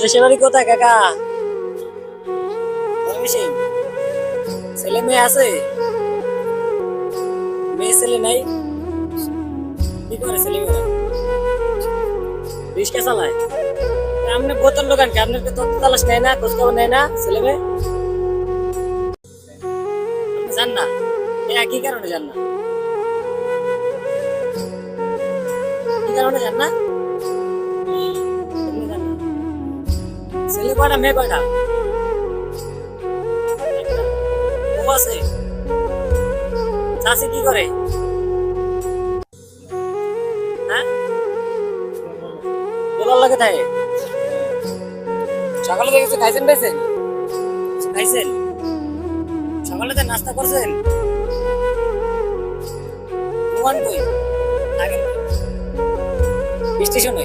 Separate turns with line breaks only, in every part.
দেশের বাড়ি কোথায়, কাকা। ছেলে মেয়ে আছে? মেয়ে ছেলে নাই? কি করে ছেলে মেয়েরা রিক্সা চালায়? আপনি বোতল দোকান কি আপনার তো তালাশ নেয় না খোঁজ খবর নেয় না ছেলে মেয়ে? জান না, এ কি কারণে জান না। কি কারণে জান না? ছেলে কয়টা মেয়ে। বউ আছে? চাষি কি করে? হ্যাঁ? বলার লাগে থাকে। সকালে কিছু খাইছেন কিছু খাইছেন? সকালে তো নাস্তা করছেন? ঘুমান কই? থাকেন স্টেশনে?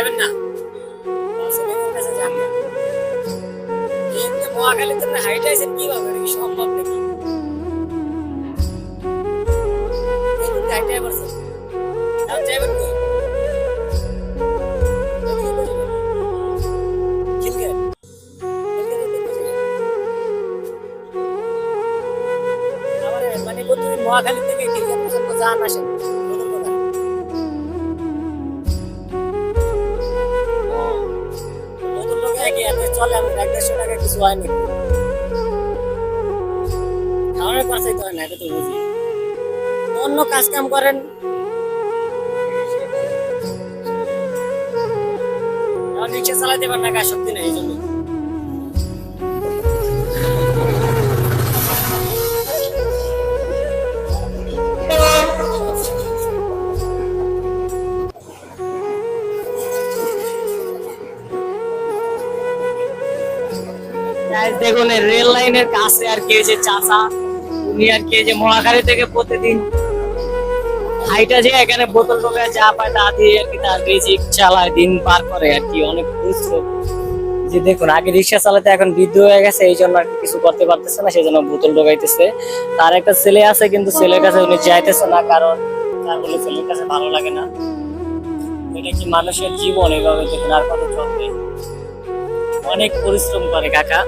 যাবেন না। মহাখালীতে আপনি হাইট আইছেন কীভাবে এটা কি সম্ভব নাকি? যাবেন। আবার মানে মহাখালী থেকে যান আসেন। চলে আমি এক দেড়শো টাকা কিছু হয় নাকি খরচাই তো না এটা তো বুঝি। অন্য কাজ কাম করেন। নিচে চালাতে পারেন না, কাজ শক্তি নেই এই জন্য। দেখুন রেল লাইনের কাছে আর কে যে চাচা, উনি আর কে যে মহাখালী থেকে প্রতিদিন হাইটা যে এখানে বোতল টোকায় যা পায় তা দিয়ে আর কি তার বেজিক চালায়, দিন পার করে আর কি, অনেক পরিশ্রম যে দেখুন, আগে রিক্সা চালাতে এখন বৃদ্ধ হয়ে গেছে, এই জন্য আর কিছু করতে পারতেছে না সেই জন্য বোতল ঢোকাইতেছে তার একটা ছেলে আছে, কিন্তু ছেলের কাছে উনি যাইতেছে না, কারণ তার বলে ছেলের কাছে ভালো লাগে না। এটা কি মানুষের জীবন, এভাবে দেখুন, আর কত চলবে। অনেক পরিশ্রম করে কাকা।